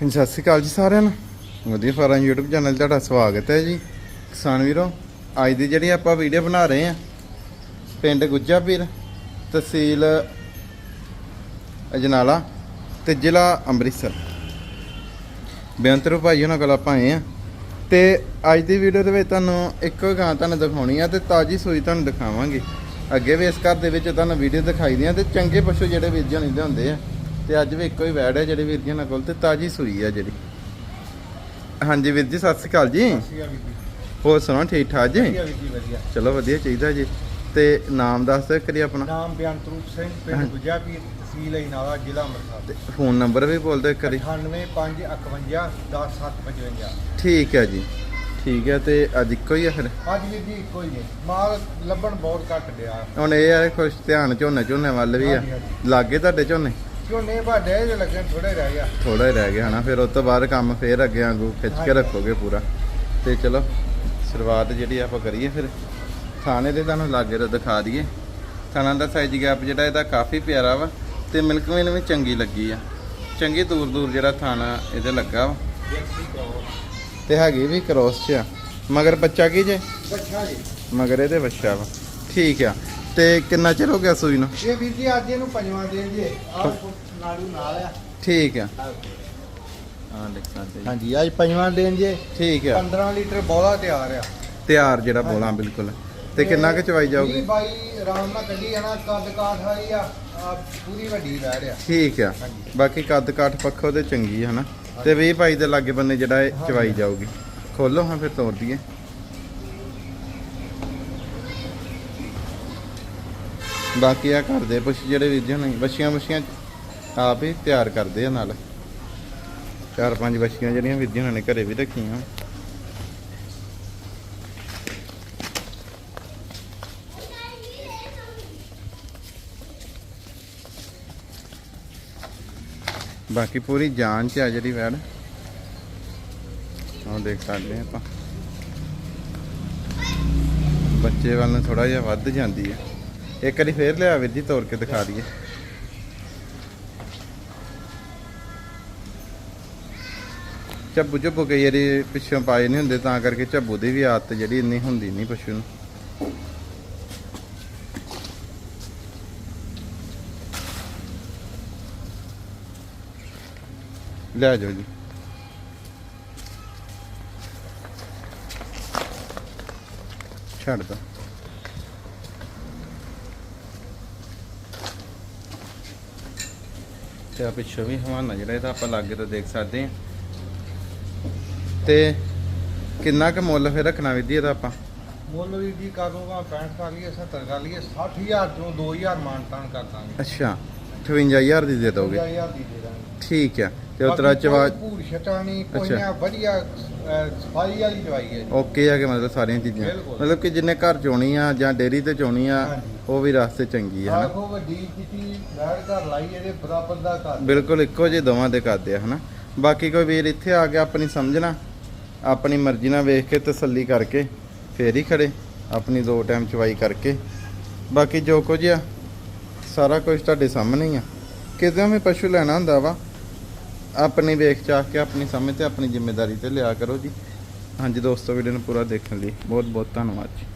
ਹਾਂਜੀ, ਸਤਿ ਸ਼੍ਰੀ ਅਕਾਲ ਜੀ ਸਾਰਿਆਂ ਨੂੰ। ਵਧੀਆ ਫਾਰਮ YouTube ਚੈਨਲ 'ਤੇ ਤੁਹਾਡਾ ਸਵਾਗਤ ਹੈ ਜੀ। ਕਿਸਾਨ ਵੀਰੋ, ਅੱਜ ਦੀ ਜਿਹੜੀ ਆਪਾਂ ਵੀਡੀਓ ਬਣਾ ਰਹੇ ਹਾਂ, ਪਿੰਡ ਗੁੱਜਾ ਪੀਰ, ਤਹਿਸੀਲ ਅਜਨਾਲਾ ਤੇ ਜ਼ਿਲ੍ਹਾ ਅੰਮ੍ਰਿਤਸਰ। ਬੇਅੰਤਰੋ ਭਾਈ ਉਹਨਾਂ ਕੋਲ ਆਪਾਂ ਆਏ ਆ ਤੇ ਅੱਜ ਦੀ ਵੀਡੀਓ ਦੇ ਵਿੱਚ ਤੁਹਾਨੂੰ ਇੱਕੋ ਗਾਂ ਤੁਹਾਨੂੰ ਦਿਖਾਉਣੀ ਆ ਤੇ ਤਾਜੀ ਸੂਈ ਤੁਹਾਨੂੰ ਦਿਖਾਵਾਂਗੇ। ਅੱਗੇ ਵੀ ਇਸ ਘਰ ਦੇ ਵਿੱਚ ਤੁਹਾਨੂੰ ਵੀਡੀਓ ਦਿਖਾਈ ਦੀਆਂ ਤੇ ਚੰਗੇ ਪਸ਼ੂ ਜਿਹੜੇ ਵੀਰ ਜਣ ਦੇ ਹੁੰਦੇ ਆ। ਤੇ ਅੱਜ ਵੀ ਇੱਕੋ ਹੀ ਵੈੜ ਹੈ ਜਿਹੜੇ ਵੀਰ ਜਣਾਂ ਕੋਲ ਤੇ ਤਾਜੀ ਸੂਈ ਆ ਜਿਹੜੀ। ਹਾਂਜੀ ਵੀਰ ਜੀ ਸਤਿ ਸ਼੍ਰੀ ਅਕਾਲ ਜੀ। ਜੀ। ਹੋਰ ਸੁਣਾਓ ਠੀਕ ਠਾਕ ਜੀ? ਜੀ ਚਲੋ ਵਧੀਆ ਚਾਹੀਦਾ ਜੀ। ਤੇ ਨਾਮ ਦੱਸ ਦਿਓ ਕਰੀ ਆਪਣਾ। ਨਾਮ ਬਿਆਨਤਰੂਪ ਸਿੰਘ ਹਾਂ। ਪਿੰਡ ਗੁੱਜਾਪੀਰ ਤਹਿਸੀਲ ਇਨਾਲਾ ਜ਼ਿਲ੍ਹਾ ਅੰਮ੍ਰਿਤਸਰ। ਤੇ ਫੋਨ ਨੰਬਰ ਵੀ ਬੋਲ ਦਿਓ ਕਰੀ 98551 10755 ਠੀਕ ਹੈ ਜੀ। ਠੀਕ ਹੈ ਤੇ ਅੱਜ ਇੱਕੋ ਹੀ ਆ ਫਿਰ? ਅੱਜ ਵੀਰ ਜੀ ਇੱਕੋ ਹੀ ਹੈ। ਮਾਲ ਲੱਭਣ ਬਹੁਤ ਘੱਟ ਡਿਆ। ਹੁਣ ਇਹ ਆ ਖੁਸ਼ ਧਿਆਨ ਝੋਨੇ ਝੋਨੇ ਵੱਲ ਵੀ ਆ। ਲਾਗੇ ਤੁਹਾਡੇ ਝੋਨੇ? ਝੋਨੇ ਭਾਡੇ ਜੇ ਲੱਗਣ ਥੋੜੇ ਰਹਿ ਗਿਆ। ਥੋੜਾ ਹੀ ਰਹਿ ਗਿਆ ਹਨਾ ਫਿਰ ਉਸ ਤੋਂ ਬਾਅਦ ਕੰਮ ਫੇਰ ਅੱਗੇ ਵਾਂਗੂ ਖਿੱਚ ਕੇ। ਰੱਖੋਗੇ ਪੂਰਾ। ਤੇ ਚਲੋ ਸ਼ੁਰੂਆਤ ਜਿਹੜੀ ਆਪਾਂ ਕਰੀਏ ਫਿਰ। ਥਾਣੇ ਦੇ ਤੁਹਾਨੂੰ ਲਾਗੇ ਤੋਂ ਦਿਖਾ ਦਈਏ। ਥਾਣਾ ਦਾ ਸਾਈਜ਼ ਗੈਪ ਜਿਹੜਾ ਇਹਦਾ ਕਾਫੀ ਪਿਆਰਾ ਵਾ ਤੇ ਮਿਲਕ ਵੇਨ ਵੀ ਚੰਗੀ ਲੱਗੀ ਆ। ਚੰਗੀ ਦੂਰ ਦੂਰ ਜਿਹੜਾ ਥਾਣਾ ਇਹਦੇ ਲੱਗਾ ਵਾ। ਤੇ ਹੈਗੀ ਵੀ ਕ੍ਰੋਸ ਚ ਆ। ਮਗਰ ਬੱਚਾ ਕੀ ਜੇ? ਬੱਚਾ ਜੀ। ਮਗਰ ਇਹਦੇ ਬੱਚਾ ਵਾ। ਠੀਕ ਆ। ਤੇ ਕਿੰਨਾ ਚਿਰ ਹੋ ਗਿਆ ਸੂਈ ਨੂੰ? ਇਹ ਵੀਰ ਜੀ ਅੱਜ ਇਹਨੂੰ ਪੰਜਵਾਂ ਦਿਨ ਜੀ। ਆਹ ਨਾੜੂ ਨਾਲ ਆ। ਠੀਕ ਆ। ਹਾਂ ਦੇਖ ਸਕਦੇ ਜੀ। ਹਾਂਜੀ ਅੱਜ ਪੰਜਵਾਂ ਦਿਨ ਜੀ। ਠੀਕ ਆ। 15 ਲੀਟਰ ਬੋਲਾ ਤਿਆਰ ਆ। ਤਿਆਰ ਜਿਹੜਾ ਬੋਲਾਂ ਬਿਲਕੁਲ। ਤੇ ਕਿੰਨਾ ਕੁ ਚਵਾਈ ਜਾਊਗੀ? ਵੀਹ ਬਾਈ ਆਰਾਮ ਨਾਲ ਕੱਢੀ ਜਾਣਾ ਕੱਦ ਕਾਠ ਵਾਲੀ ਆ। ਆਹ ਪੂਰੀ ਵੱਡੀ ਰਹਿ ਰਿਹਾ ਠੀਕ ਆ। ਹਾਂਜੀ। ਬਾਕੀ ਕੱਦ ਕਾਠ ਪੱਖੋਂ ਤੇ ਚੰਗੀ ਹੈ ਹਨਾ? ਤੇ 20 ਭਾਈ ਦੇ ਲਾਗੇ ਬੰਨੇ ਜਿਹੜਾ ਇਹ। ਚਵਾਈ ਜਾਊਗੀ। ਖੋਲੋ ਹਾਂ ਫਿਰ ਤੋੜ ਦਈਏ। ਬਾਕੀ ਆ ਕਰਦੇ ਪੁੱਛ ਜਿਹੜੇ ਵੀਰ ਜੀ ਨੇ ਬੱਛੀਆਂ ਬੱਛੀਆਂ ਆਪ ਹੀ ਤਿਆਰ ਕਰਦੇ ਆ ਨਾਲ। ਚਾਰ ਪੰਜ ਬੱਛੀਆਂ ਜਿਹੜੀਆਂ ਵੀਰ ਜੀ ਉਹਨਾਂ ਨੇ ਘਰੇ ਵੀ ਰੱਖੀਆਂ। ਬਾਕੀ ਪੂਰੀ ਜਾਨ ਚ ਆ ਜਿਹੜੀ ਵੈੜ। ਉਹ ਦੇਖ ਸਕਦੇ ਆ ਆਪਾਂ। ਬੱਚੇ ਵੱਲ ਨੂੰ ਥੋੜਾ ਜਿਹਾ ਵੱਧ ਜਾਂਦੀ ਹੈ ਇੱਕ ਵਾਰੀ ਫੇਰ ਲਿਆ ਵੀਰ ਜੀ ਤੋੜ ਕੇ ਦਿਖਾ ਦਈਏ। ਝੱਬੂ ਝੱਬੂ ਕਈ ਵਾਰੀ ਪਿੱਛੋਂ ਪਾਏ ਨਹੀਂ ਹੁੰਦੇ, ਤਾਂ ਕਰਕੇ ਝੱਬੂ ਦੀ ਵੀ ਆਦਤ ਜਿਹੜੀ ਇੰਨੀ ਹੁੰਦੀ ਨਹੀਂ ਪਸ਼ੂ ਨੂੰ। ਲੈ ਜਾਓ ਜੀ। ਛੱਡ ਦੋ। ਤੇ ਆ ਪਿੱਛੋਂ ਵੀ ਹਵਾਨਾ ਜਿਹੜਾ ਇਹਦਾ ਆਪਾਂ ਲਾਗੇ ਤੋਂ ਦੇਖ ਸਕਦੇ ਹਾਂ। ਤੇ ਕਿੰਨਾ ਕੁ ਮੁੱਲ ਫਿਰ ਰੱਖਣਾ ਵਿਧੀ ਇਹਦਾ ਆਪਾਂ? ਮੁੱਲ ਵੀਰ ਜੀ ਕਰੂਗਾ 65 ਕਰ ਲਈਏ 70 ਕਰ ਲਈਏ 60000 ਚੋਂ 2000 ਮਾਨਤਾਨ ਕਰ ਦਾਂਗੇ। ਅੱਛਾ 58000 ਦੀ ਦੇ ਦੋਗੇ। 50000 ਦੀ ਦੇ ਦਾਂਗੇ। ਠੀਕ ਆ। ਤੇ ਉਤਰਾ ਚਵਾ ਪੂਰ ਛਟਾਣੀ। ਕੋਈਆਂ ਵਧੀਆ ਸਫ਼ਾਈ ਵਾਲੀ ਦਵਾਈ ਹੈ। ਓਕੇ ਆ ਕਿ ਮਤਲਬ ਸਾਰੀਆਂ ਚੀਜ਼ਾਂ ਬਿਲਕੁਲ। ਮਤਲਬ ਕਿ ਜਿੰਨੇ ਘਰ ਚੋਣੀ ਆ ਜਾਂ ਡੇਰੀ ਤੇ ਚੋਣੀ ਆ ਹਾਂਜੀ। ਉਹ ਵੀ ਰਸਤੇ ਚੰਗੀ ਆ ਹਨਾ ਆਖੋ ਵੱਡੀ ਚਿੱਟੀ ਬੈਠ ਘਰ ਲਾਈ ਇਹਦੇ ਬਰਾਬਰ ਦਾ ਕਰ ਬਿਲਕੁਲ ਇੱਕੋ ਜਿਹੇ ਦੋਵਾਂ ਦੇ ਕਰਦੇ ਆ ਹਨਾ ਬਾਕੀ ਕੋਈ ਵੀਰ ਇੱਥੇ ਆ ਕੇ ਆਪਣੀ ਸਮਝਣਾ ਆਪਣੀ ਮਰਜ਼ੀ ਨਾਲ ਵੇਖ ਕੇ ਤਸੱਲੀ ਕਰਕੇ ਫੇਰ ਹੀ ਖੜੇ ਆਪਣੀ ਦੋ ਟਾਈਮ ਚਵਾਈ ਕਰਕੇ ਬਾਕੀ ਜੋ ਕੁਝ ਆ ਸਾਰਾ ਕੁਝ ਤੁਹਾਡੇ ਸਾਹਮਣੇ ਹੀ ਆ ਕਿਤੇ ਵੀ ਪਸ਼ੂ ਲੈਣਾ ਹੁੰਦਾ ਵਾ ਆਪਣੀ ਵੇਖ ਚਾਹ ਕੇ, ਆਪਣੀ ਸਮਝ ਤੇ ਆਪਣੀ ਜ਼ਿੰਮੇਵਾਰੀ ਤੇ ਲਿਆ ਕਰੋ ਜੀ। ਹਾਂਜੀ ਦੋਸਤੋ ਵੀਡੀਓ ਨੂੰ ਪੂਰਾ ਦੇਖਣ ਲਈ ਬਹੁਤ ਬਹੁਤ ਧੰਨਵਾਦ ਜੀ।